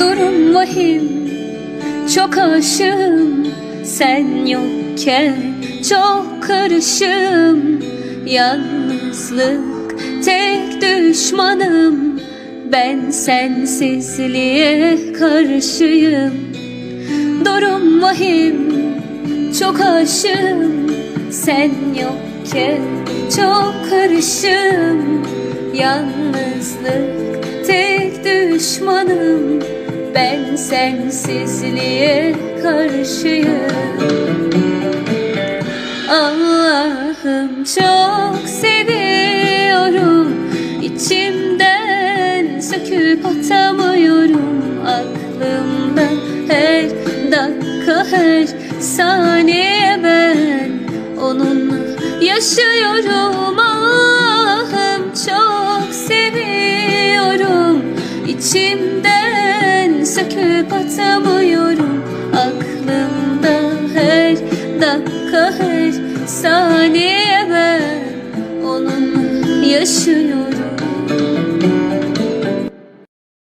Durum vahim. Çok aşığım Sen yokken. Çok karışım. Yalnızlık Tek düşmanım. Ben sensizliğe karşıyım. Durum vahim. Çok aşığım Sen yokken. Çok karışım. Yalnızlık tek düşmanım. Ben sensizliğe karşıyım. Allah'ım çok seviyorum. İçimden söküp atamıyorum. Aklımda her dakika her saniye ben Onunla yaşıyorum. Allah'ım çok seviyorum. İçimden söküp atamıyorum Aklımda her dakika her saniye ben Onunla yaşıyorum